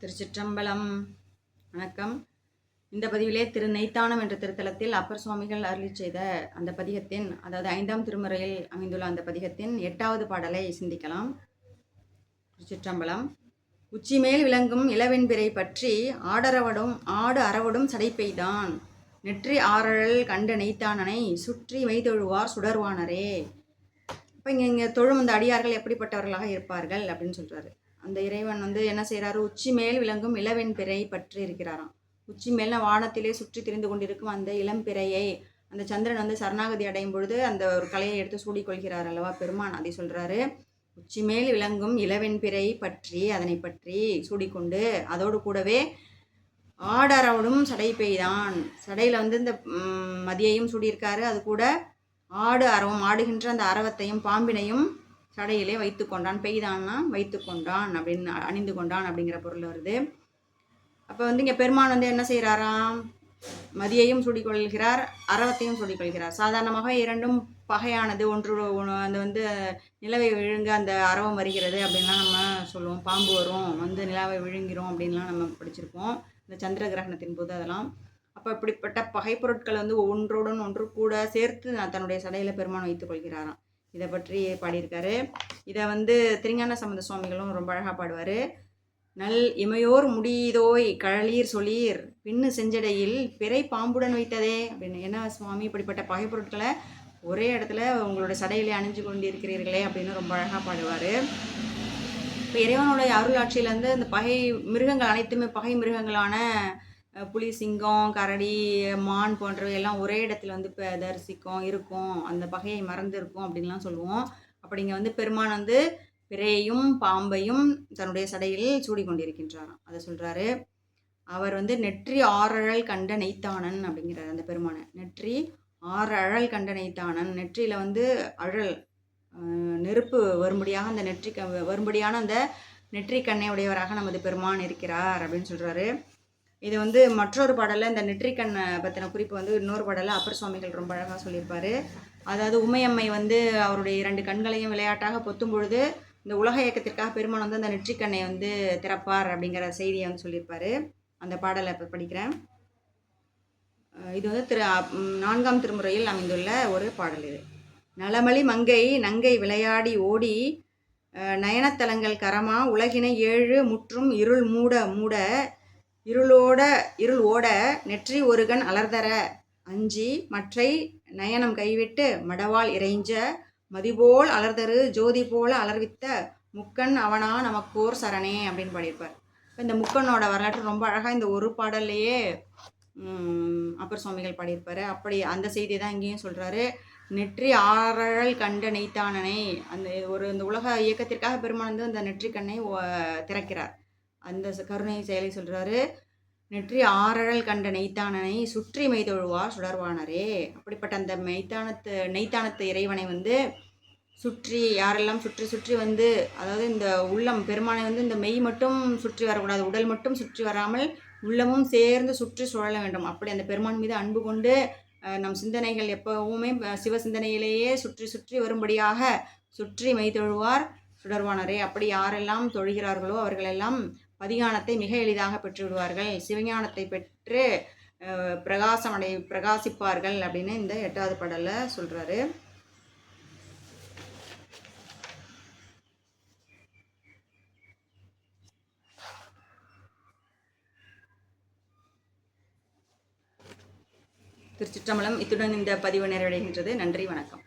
திருச்சிற்றம்பலம். வணக்கம். இந்த பதிவிலே திரு நெய்த்தானம் என்ற திருத்தலத்தில் அப்பர் சுவாமிகள் அருளி செய்த அந்த பதிகத்தின் அதாவது ஐந்தாம் திருமுறையில் அமைந்துள்ள அந்த பதிகத்தின் எட்டாவது பாடலை சிந்திக்கலாம். திருச்சிற்றம்பலம். உச்சிமேல் விளங்கும் இளவெண்பிறை பற்றி ஆடரவடும் ஆடு அறவடும் சடைப்பெய்தான் நெற்றி ஆறழல் கண்ட நெய்த்தானனை சுற்றி மெய்தொழுவார் சுடர்வானரே. இப்போ இங்கே இங்கே தொழும் அந்த அடியார்கள் எப்படிப்பட்டவர்களாக இருப்பார்கள் அப்படின்னு சொல்கிறாரு அந்த இறைவன் வந்து என்ன செய்கிறாரு உச்சி மேல் விளங்கும் இளவெண் பிறை பற்றி இருக்கிறாராம். உச்சி மேல வானத்திலே சுற்றி திரிந்து கொண்டிருக்கும் அந்த இளம் பிறையை அந்த சந்திரன் வந்து சரணாகதி அடையும் பொழுது அந்த ஒரு கலையை எடுத்து சூடிக்கொள்கிறார் அல்லவா? பெருமான் அதை சொல்கிறாரு உச்சி மேல் விளங்கும் இளவெண் பிறை பற்றி அதனை பற்றி சூடிக்கொண்டு அதோடு கூடவே ஆடரவடும் சடை பெய்தான். சடையில் வந்து இந்த மதியையும் சூடியிருக்காரு. அது கூட ஆடு அரவம் ஆடுகின்ற அந்த அரவத்தையும் பாம்பினையும் சடையிலே வைத்து கொண்டான் பெய்தான்னா வைத்து கொண்டான் அப்படின்னு அணிந்து கொண்டான் அப்படிங்கிற பொருள் வருது. அப்போ வந்து இங்கே பெருமான் வந்து என்ன செய்கிறாராம் மதியையும் சுடிக்கொள்கிறார் அரவத்தையும் சுடிக்கொள்கிறார். சாதாரணமாக இரண்டும் பகையானது. ஒன்று ஒன்று அந்த வந்து நிலவை விழுங்க அந்த அரவம் வருகிறது அப்படின்லாம் நம்ம சொல்லுவோம். பாம்பு வரும் வந்து நிலாவை விழுங்கிறோம் அப்படின்லாம் நம்ம படிச்சிருப்போம். இந்த சந்திர கிரகணத்தின் போது அதெல்லாம். அப்போ இப்படிப்பட்ட பகை பொருட்கள் வந்து ஒன்றோடன் ஒன்று கூட சேர்த்து நான் தன்னுடைய சடையில் பெருமான் வைத்துக் கொள்கிறாராம். இதை பற்றி பாடியிருக்காரு. இதை வந்து திருஞான சம்பந்த சுவாமிகளும் ரொம்ப அழகாக பாடுவார். நல் இமையோர் முடியதோய் கழலீர் சொலீர் பின்னு செஞ்சடையில் பிறை பாம்புடன் வைத்ததே அப்படின்னு. என்ன சுவாமி இப்படிப்பட்ட பகை பொருட்களை ஒரே இடத்துல உங்களோட சடையிலே அணிஞ்சு கொண்டிருக்கிறீர்களே அப்படின்னு ரொம்ப அழகாக பாடுவார். இப்போ இறைவனுடைய அருளாட்சியிலேருந்து இந்த பகை மிருகங்கள் அனைத்துமே பகை மிருகங்களான புலி சிங்கம் கரடி மான் போன்றவை எல்லாம் ஒரே இடத்துல வந்து இப்போ தரிசிக்கும் இருக்கும். அந்த பகையை மறந்து இருக்கும் அப்படின்லாம் சொல்லுவோம். அப்படிங்க வந்து பெருமான் வந்து பிறையையும் பாம்பையும் தன்னுடைய சடையில் சூடி கொண்டிருக்கின்றாராம் அதை சொல்கிறாரு அவர் வந்து நெற்றி ஆறழல் கண்ட நெய்த்தானன் அப்படிங்கிறார் அந்த பெருமானை. நெற்றி ஆறழல் கண்ட நெய்த்தானன் நெற்றியில் வந்து அழல் நெருப்பு வரும்படியாக அந்த நெற்றி க வரும்படியான அந்த நெற்றி கண்ணை உடையவராக நமது பெருமான் இருக்கிறார் அப்படின்னு சொல்கிறாரு இது வந்து மற்றொரு பாடலில் இந்த நெற்றிக்கண்ணை பற்றின குறிப்பு வந்து இன்னொரு பாடலில் அப்பர் சுவாமிகள் ரொம்ப அழகாக சொல்லியிருப்பார். அதாவது உமையம்மை வந்து அவருடைய இரண்டு கண்களையும் விளையாட்டாக பொத்தும் பொழுது இந்த உலக இயக்கத்திற்காக பெருமான் வந்து அந்த நெற்றிக்கண்ணை வந்து திறப்பார் அப்படிங்கிற செய்தியை வந்து சொல்லியிருப்பார். அந்த பாடலை இப்போ படிக்கிறேன். இது வந்து திரு நான்காம் திருமுறையில் அமைந்துள்ள ஒரு பாடல் இது. நலமளி மங்கை நங்கை விளையாடி ஓடி நயனத்தலங்கள் கரமா உலகினை ஏழு முற்றும் இருள் மூட மூட இருளோட இருள் ஓட நெற்றி ஒருகன் அலர்தர அஞ்சி மற்றை நயனம் கைவிட்டு மடவாள் இறைஞ்ச. மதிபோல் அலர்தரு ஜோதி போல அலர்வித்த. முக்கன் அவனா நமக்கோர் சரணே அப்படின்னு பாடியிருப்பார். இந்த முக்கனோட வரலாற்று ரொம்ப அழகாக இந்த ஒரு பாடல்லையே அப்பர் சுவாமிகள் பாடியிருப்பார். அப்படி அந்த செய்தி தான் இங்கேயும் சொல்கிறாரு நெற்றி ஆறழல் கண்ட நெய்த்தானனை. அந்த ஒரு இந்த உலக இயக்கத்திற்காக பெருமான் வந்து அந்த நெற்றிக்கண்ணை ஒ- திறக்கிறார். அந்த கருணை செயலை சொல்கிறாரு நெற்றி ஆறழல் கண்ட நெய்த்தானனை சுற்றி மெய்தொழுவார் சுடர்வானரே. அப்படிப்பட்ட அந்த மெய்த்தானத்து நெய்த்தானத்து இறைவனை வந்து சுற்றி யாரெல்லாம் சுற்றி சுற்றி வந்து அதாவது இந்த உள்ளம் பெருமானை வந்து இந்த மெய் மட்டும் சுற்றி வரக்கூடாது. உடல் மட்டும் சுற்றி வராமல் உள்ளமும் சேர்ந்து சுற்றி சுழல வேண்டும். அப்படி அந்த பெருமான் மீது அன்பு கொண்டு நம் சிந்தனைகள் எப்பவுமே சிவ சிந்தனையிலேயே சுற்றி சுற்றி வரும்படியாக சுற்றி மெய் தொழுவார் சுடர்வானரே. அப்படி யாரெல்லாம் தொழுகிறார்களோ அவர்களெல்லாம் பதிகானத்தை மிக எளிதாக பெற்று விடுவார்கள் சிவஞானத்தை பெற்று பிரகாசமடை பிரகாசிப்பார்கள் அப்படின்னு இந்த எட்டாவது பாடலில் சொல்கிறாரு திருச்சிற்றம்பலம் இத்துடன் இந்த பதிவு நிறைவடைகின்றது. நன்றி வணக்கம்.